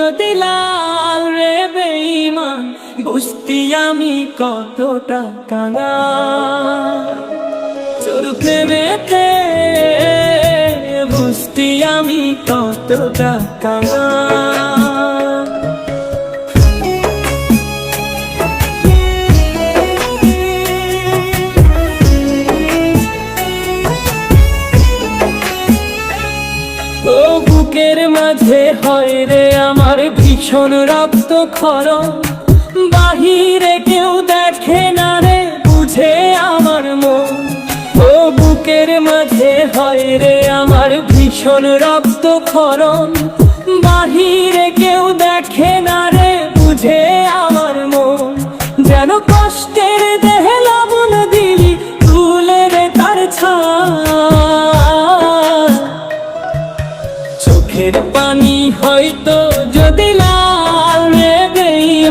যদি লাল রে বেইমান বুঝতি আমি কতটা কাঙা। তোর প্রেমেতে বুঝতি আমি কতটা কাঙা। মাঝে হয় রে আমার ভীষণ রক্ত খরণ। বাহিরে কেউ দেখে না রে, বুঝে আমার মন। ও বুকের মাঝে হয় রে আমার ভীষণ রক্ত খরণ। বাহিরে কেউ দেখে না রে, বুঝে আমার মন। যেন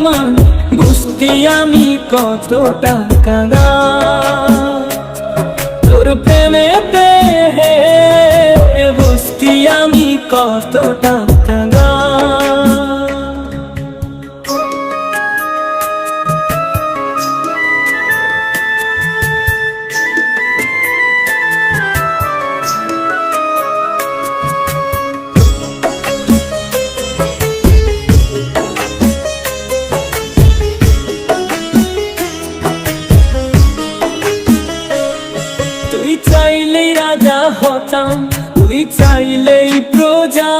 বেইমান বুঝতি আমি কতটা কাঁদা তোর প্রেমেতে বুঝতি আমি কতটা তুই চাইলেই রাজা হতাম, তুই চাইলেই প্রজা।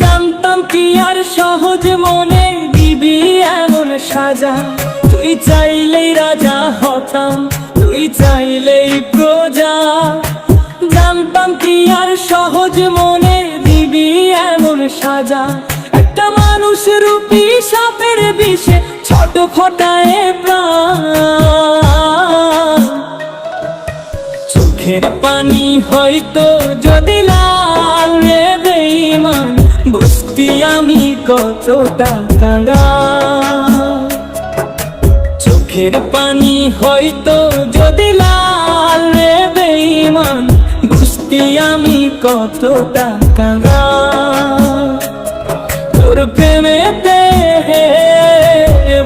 জানতাম কি আর সহজ মনে দিবি এমন সাজা। তুই চাইলেই রাজা হতাম, তুই চাইলেই প্রজা। জানতাম কি আর সহজ মনে দিবি এমন সাজা। একটা মানুষ রূপী সাপের বিষে ছোট ফটায় প্রাণ। চোখের পানি হয়তো যদি লাল রে বেইমান বুঝতি আমি কতটা কাঙ্গা চোখের পানি হয়তো যদি লাল রে বেইমান বুঝতি আমি কতটা কাঙ্গা তোর প্রেমেতে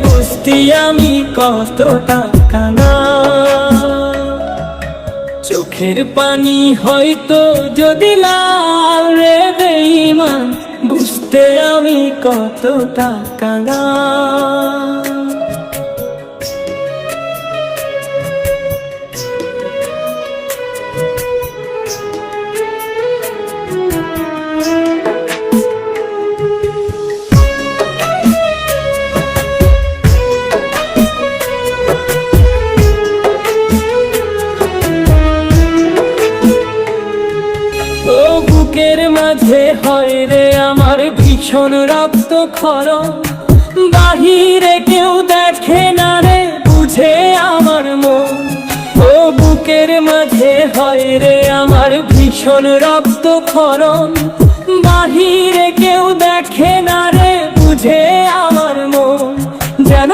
বুঝতি আমি কতটা কাঙ্গা চোখের পানি হয়তো যদি লাল রে বেইমান বুঝতে আমি কতটা কাঙা মাঝে হয় রে আমার ভীষণ রক্ত খরণ। বাহিরে কেউ দেখে না রে, বুঝে আমার মন। ও বুকের মাঝে হয় রে আমার ভীষণ রক্ত খরণ। বাহিরে কেউ দেখে না রে, বুঝে আমার মন। যেন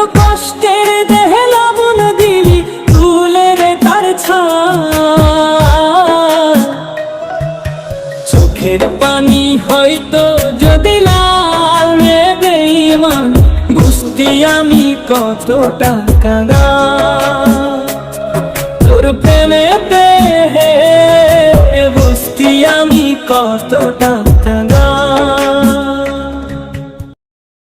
চোখের পানি হয়তো যদি লাল রে বেইমান বুঝতি আমি কতটা কাঁদা। তোর প্রেমেতে বুঝতি আমি কতটা